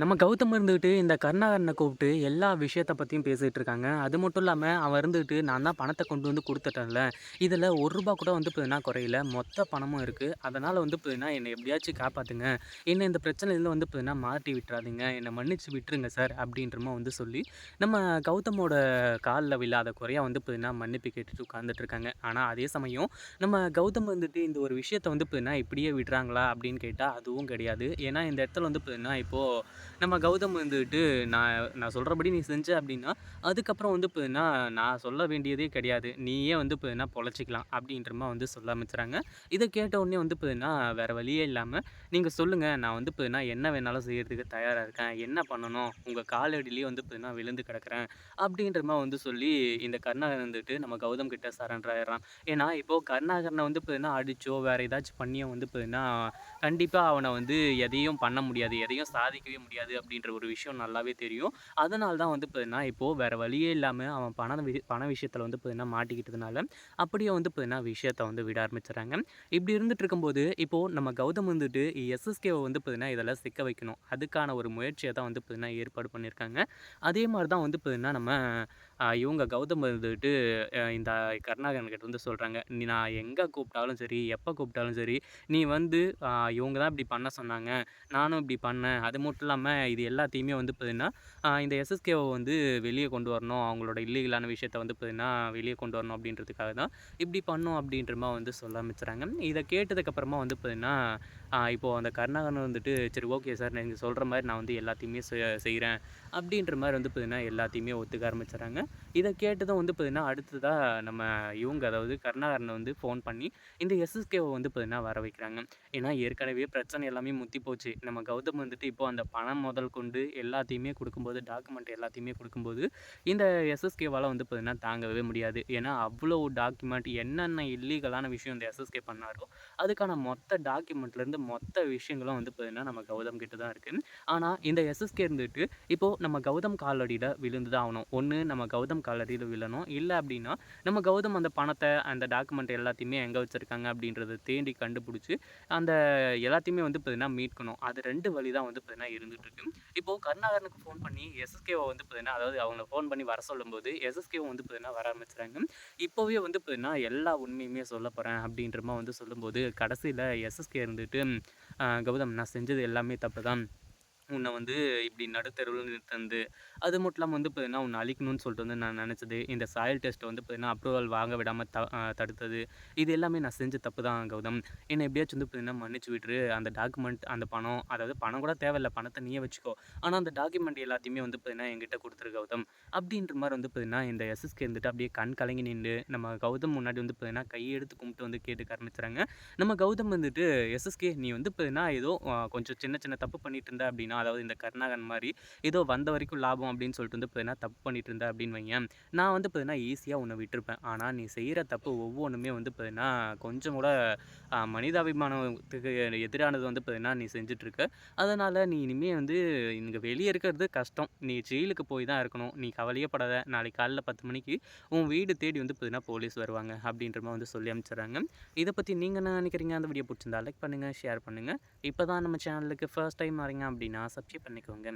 நம்ம கௌதம் இருந்துக்கிட்டு இந்த கருணாகரனை கூப்பிட்டு எல்லா விஷயத்தை பற்றியும் பேசிகிட்டு இருக்காங்க. அது மட்டும் இல்லாமல் அவன் இருந்துக்கிட்டு நான் தான் பணத்தை கொண்டு வந்து கொடுத்துட்டேன்ல. இதில் ஒரு ரூபா கூட வந்து பார்த்தீங்கன்னா குறையில. மொத்த பணமும் இருக்குது அதனால் வந்து பார்த்தீங்கன்னா என்னை எப்படியாச்சும் காப்பாற்றுங்க என்னை இந்த பிரச்சனையில் வந்து பார்த்தீங்கன்னா மாட்டி விட்டுறாதீங்க. என்னை மன்னிச்சு விட்டுருங்க சார் அப்படின்றமா வந்து சொல்லி நம்ம கௌதமோட காலில் விழாத குறையாக வந்து பார்த்தீங்கன்னா மன்னிப்பு கேட்டுட்டு உட்காந்துட்டு இருக்காங்க. ஆனால் அதே சமயம் நம்ம கௌதம் வந்துட்டு இந்த ஒரு விஷயத்தை வந்து பார்த்தீங்கன்னா இப்படியே விடுறாங்களா அப்படின்னு கேட்டால் அதுவும் கிடையாது. ஏன்னா இந்த இடத்துல வந்து பார்த்தீங்கன்னா இப்போது நம்ம கௌதம் வந்துட்டு நான் நான் சொல்கிறபடி நீ செஞ்ச அப்படின்னா அதுக்கப்புறம் வந்து பார்த்தீங்கன்னா நான் சொல்ல வேண்டியதே கிடையாது. நீயே வந்து பார்த்தீங்கன்னா பொழைச்சிக்கலாம் அப்படின்றமா வந்து சொல்ல ஆரம்பிச்சுறாங்க. இதை கேட்ட உடனே வந்து பார்த்தீங்கன்னா வேறு வழியே இல்லாமல் நீங்கள் சொல்லுங்கள் நான் வந்து பார்த்தீங்கன்னா என்ன வேணாலும் செய்கிறதுக்கு தயாராக இருக்கேன். என்ன பண்ணணும்? உங்கள் காலடியிலேயே வந்து பார்த்தீங்கன்னா விழுந்து கிடக்கிறேன் அப்படின்றமா வந்து சொல்லி இந்த கருணாகரன் வந்துட்டு நம்ம கௌதம் கிட்ட சரண்டராயிடறான். ஏன்னா இப்போது கருணாகரனை வந்து பார்த்தீங்கன்னா அடிச்சோ வேறு ஏதாச்சும் பண்ணியோ வந்து பார்த்தீங்கன்னா கண்டிப்பாக அவனை வந்து எதையும் பண்ண முடியாது. எதையும் சாதிக்கவே முடியாது. அப்படின்ற ஒரு விஷயம் நல்லாவே தெரியும். அதனால தான் வந்து பார்த்தீங்கன்னா இப்போது வேறு வழியே இல்லாமல் அவன் பண வி பண விஷயத்தில் வந்து பார்த்தீங்கன்னா மாட்டிக்கிட்டதுனால அப்படியே வந்து பார்த்தீங்கன்னா விஷயத்தை வந்து விட ஆரம்பிச்சிடுறாங்க. இப்படி இருந்துட்டு இருக்கும்போது இப்போது நம்ம கௌதம் வந்துட்டு எஸ்எஸ்கேவை வந்து பார்த்தீங்கன்னா இதெல்லாம் சிக்க வைக்கணும். அதுக்கான ஒரு முயற்சியை தான் வந்து பார்த்தீங்கன்னா ஏற்பாடு பண்ணியிருக்காங்க. அதே மாதிரி தான் வந்து பார்த்தீங்கன்னா நம்ம இவங்க கௌதம் வந்துட்டு இந்த கருணாகரன் வந்து சொல்கிறாங்க நீ நான் எங்கே கூப்பிட்டாலும் சரி எப்போ கூப்பிட்டாலும் சரி நீ வந்து இவங்க தான் இப்படி பண்ண சொன்னாங்க. நானும் இப்படி பண்ணேன். அது மட்டும் இல்லாமல் இது எல்லாத்தையுமே வந்து பார்த்தீங்கன்னா இந்த எஸ்எஸ்கேவை வந்து வெளியே கொண்டு வரணும். அவங்களோட இல்லீகலான விஷயத்த வந்து பார்த்தீங்கன்னா வெளியே கொண்டு வரணும் அப்படின்றதுக்காக தான் இப்படி பண்ணோம் அப்படின்ற மாதிரி வந்து சொல்ல ஆரம்பிச்சுறாங்க. இதை கேட்டதுக்கப்புறமா வந்து பார்த்திங்கன்னா இப்போது அந்த கருணாகரன் வந்துட்டு சரி ஓகே சார் நீங்கள் சொல்கிற மாதிரி நான் வந்து எல்லாத்தையுமே செய்கிறேன் அப்படின்ற மாதிரி வந்து பார்த்திங்கன்னா எல்லாத்தையுமே ஒத்துக்க ஆரம்பிச்சுறாங்க. இதை கேட்டதும் வந்து பார்த்திங்கன்னா அடுத்ததாக நம்ம இவங்க அதாவது கருணாகரனை வந்து ஃபோன் பண்ணி இந்த எஸ்எஸ்கேவை வந்து பார்த்திங்கன்னா வர வைக்கிறாங்க. ஏன்னா ஏற்கனவே பிரச்சனை எல்லாமே முத்தி போச்சு. நம்ம கௌதம் வந்துட்டு இப்போ அந்த பணம் முதல் கொண்டு எல்லாத்தையுமே கொடுக்கும்போது டாக்குமெண்ட் எல்லாத்தையுமே கொடுக்கும்போது இந்த எஸ்எஸ்கேவால் வந்து பார்த்திங்கன்னா தாங்கவே முடியாது. ஏன்னா அவ்வளோ டாக்குமெண்ட் என்னென்ன இல்லீகலான விஷயம் இந்த எஸ்எஸ்கே பண்ணாரோ அதுக்கான மொத்த டாக்குமெண்ட்லேருந்து மொத்த விஷயங்களும் வந்து பார்த்திங்கன்னா நம்ம கௌதம் கிட்ட தான் இருக்குது ஆனால் இந்த எஸ்எஸ்கே இருந்துட்டு இப்போது நம்ம கௌதம் காலடியில் விழுந்து தான் ஆகணும். ஒன்று நம்ம கௌதம் காலடியில் விழணும். இல்லை அப்படின்னா நம்ம கௌதம் அந்த பணத்தை அந்த டாக்குமெண்ட் எல்லாத்தையுமே எங்கே வச்சுருக்காங்க அப்படின்றத தேடி கண்டுபிடிச்சி அந்த எல்லாத்தையுமே வந்து பார்த்திங்கன்னா மீட்கணும். அது ரெண்டு வழி தான் வந்து பார்த்திங்கன்னா இருந்துட்டு இருக்கு. இப்போது கருணாகரனுக்கு ஃபோன் பண்ணி எஸ்எஸ்கேவை வந்து பார்த்தீங்கன்னா அதாவது அவங்கள ஃபோன் பண்ணி வர சொல்லும்போது எஸ்எஸ்கேவும் வந்து பார்த்தீங்கன்னா வர ஆரம்பிச்சுறாங்க இப்போவே வந்து பார்த்தீங்கன்னா எல்லா உண்மையுமே சொல்ல போகிறேன் அப்படின்ற மாதிரி வந்து சொல்லும்போது கடைசியில் எஸ்எஸ்கே இருந்துட்டு கௌதம் நான் செஞ்சது எல்லாமே தப்பு தான் உன்னை வந்து இப்படி நடுத்தருவில் நிறுத்தந்து அது மட்டும் இல்லாமல் வந்து பார்த்தீங்கன்னா உன்னை அழிக்கணும்னு சொல்லிட்டு வந்து நான் நினச்சது. இந்த சாயல் டெஸ்ட்டை வந்து பார்த்தீங்கன்னா அப்ரூவல் வாங்க விடாமல் த தடுத்தது. இது எல்லாமே நான் செஞ்ச தப்பு தான் கௌதம். என்னை எப்படியாச்சும் வந்து பார்த்தீங்கன்னா மன்னிச்சு விட்டுரு. அந்த டாக்குமெண்ட் அந்த பணம் அதாவது பணம் கூட தேவையில்ல. பணத்தை நீயே வச்சுக்கோ. ஆனால் அந்த டாக்குமெண்ட் எல்லாத்தையுமே வந்து பார்த்தீங்கன்னா என்கிட்ட கொடுத்துரு கௌதம். அப்படின்ற மாதிரி வந்து பார்த்தீங்கன்னா இந்த எஸ்எஸ்கே இருந்துட்டு அப்படியே கண் கலங்கி நின்று நம்ம கௌதம் முன்னாடி வந்து பார்த்தீங்கன்னா கையெடுத்து கும்பிட்டு வந்து கேட்டுக்க ஆரம்பிச்சுறாங்க. நம்ம கௌதம் வந்துட்டு எஸ்எஸ்கே நீ வந்து பார்த்தீங்கன்னா ஏதோ கொஞ்சம் சின்ன சின்ன தப்பு பண்ணிட்டு இருந்த அப்படின்னா அதாவது இந்த கருணாகன் மாதிரி ஏதோ வந்த வரைக்கும் லாபம் அப்படின்னு சொல்லிட்டு வந்து பார்த்தீங்கன்னா தப்பு பண்ணிட்டு இருந்த அப்படின்னு வையேன் நான் வந்து பார்த்தீங்கன்னா ஈஸியாக உன்னை விட்டுருப்பேன். ஆனால் நீ செய்கிற தப்பு ஒவ்வொன்றுமே வந்து பார்த்தீங்கன்னா கொஞ்சம் கூட மனிதாபிமானத்துக்கு எதிரானது வந்து பார்த்தீங்கன்னா நீ செஞ்சிட்ருக்க. அதனால் நீ இனிமேல் வந்து இங்கே வெளியே இருக்கிறது கஷ்டம். நீ ஜெயிலுக்கு போய் தான் இருக்கணும். நீ கவலையே படாத நாளைக்கு காலையில் பத்து மணிக்கு உன் வீடு தேடி வந்து பார்த்தீங்கன்னா போலீஸ் வருவாங்க அப்படின்ற மாதிரி வந்து சொல்லி அனுப்பிச்சிடுறாங்க. இதை பற்றி நீங்கள் என்ன நினைக்கிறீங்க? அந்த வீடியோ பிடிச்சிருந்தா லைக் பண்ணுங்கள் ஷேர் பண்ணுங்கள் இப்போ தான் நம்ம சேனலுக்கு ஃபர்ஸ்ட் டைம் வரீங்க அப்படின்னா சப்ஸ்கிரைப் பண்ணிக்கோங்க